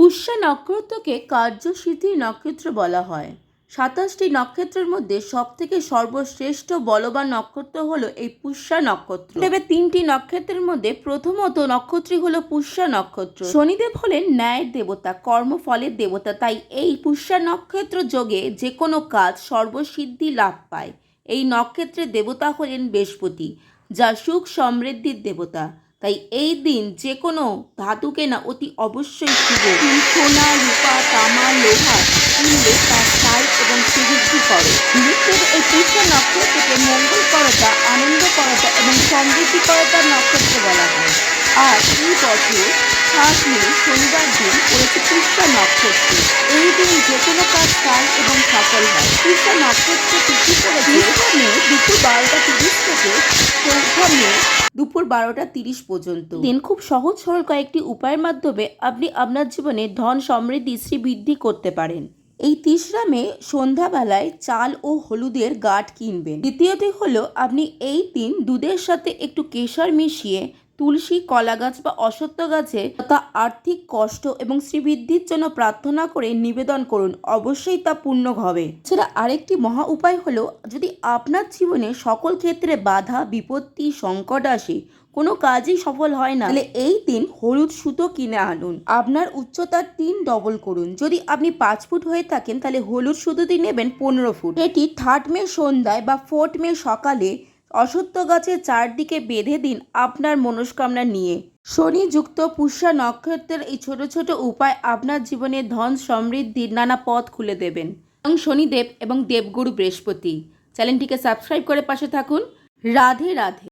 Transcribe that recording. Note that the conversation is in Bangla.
পুষ্যা নক্ষত্রকে কার্যসিদ্ধির নক্ষত্র বলা হয়। সাতাশটি নক্ষত্রের মধ্যে সবথেকে সর্বশ্রেষ্ঠ বলবান নক্ষত্র হলো এই পুষ্যা নক্ষত্র। তবে তিনটি নক্ষত্রের মধ্যে প্রথমত নক্ষত্রই হলো পুষ্যা নক্ষত্র। শনিদেব হলেন ন্যায়ের দেবতা, কর্মফলের দেবতা, তাই এই পুষ্যা নক্ষত্র যোগে যে কোনো কাজ সর্বসিদ্ধি লাভ পায়। এই নক্ষত্রের দেবতা হলেন বৃহস্পতি, যা সুখ সমৃদ্ধির দেবতা। তাই এই দিন যে কোনো ধাতু কেনা অতি অবশ্যই শুভ। সোনা রূপা তামা লোহা কিনলে তার স্থায়ী এবং সুবৃদ্ধি করে। নিত্যের এই পুষ্য নক্ষত্রকে মঙ্গল করতা আনন্দ করতা এবং সমৃদ্ধি করতার নক্ষত্র বলা হয়। আর এই বছর সাত মে শনিবার দিন পড়েছে পুষ্যা নক্ষত্র। এই দিন যে কোনো কাজ স্থায়ী এবং সফল হয়। পুষ্যা নক্ষত্র তিথি পড়েছে মে দুপুর বারোটা তিরিশ থেকে দুপুর বারোটা তিরিশ পর্যন্ত। দিন খুব সহজ সরল কয়েকটি উপায়ের মাধ্যমে আপনি আপনার জীবনে ধন সমৃদ্ধি শ্রী বৃদ্ধি করতে পারেন। এই তিসরা মে সন্ধ্যাবেলায় চাল ও হলুদের গাঠ কিনবেন। দ্বিতীয়টি হলো, আপনি এই দিন দুধের সাথে একটু কেশর মিশিয়ে তুলসী কলা গাছ বা অসত্য গাছে তা আর্থিক কষ্ট এবং শ্রীবৃদ্ধির জন্য প্রার্থনা করে নিবেদন করুন। অবশ্যই তা পূর্ণ হবে। সেটা আরেকটি মহা উপায় হলো, যদি আপনার জীবনে সকল ক্ষেত্রে বাধা, বিপত্তি, সংকট আসে, কোনো কাজই সফল হয় না, তাহলে এই দিন হলুদ সুতো কিনে আনুন। আপনার উচ্চতার তিন ডবল করুন। যদি আপনি পাঁচ ফুট হয়ে থাকেন, তাহলে হলুদ সুতোটি নেবেন পনেরো ফুট। এটি থার্ড মে সন্ধ্যায় বা ফোর্থ মে সকালে অসত্য গাছের চারদিকে বেঁধে দিন আপনার মনস্কামনা নিয়ে। শনি যুক্ত পুষ্যা নক্ষত্রের এই ছোট ছোট উপায় আপনার জীবনে ধন সমৃদ্ধির নানা পথ খুলে দেবেন। এবং শনিদেব এবং দেবগুরু বৃহস্পতি। চ্যানেলটিকে সাবস্ক্রাইব করে পাশে থাকুন। রাধে রাধে।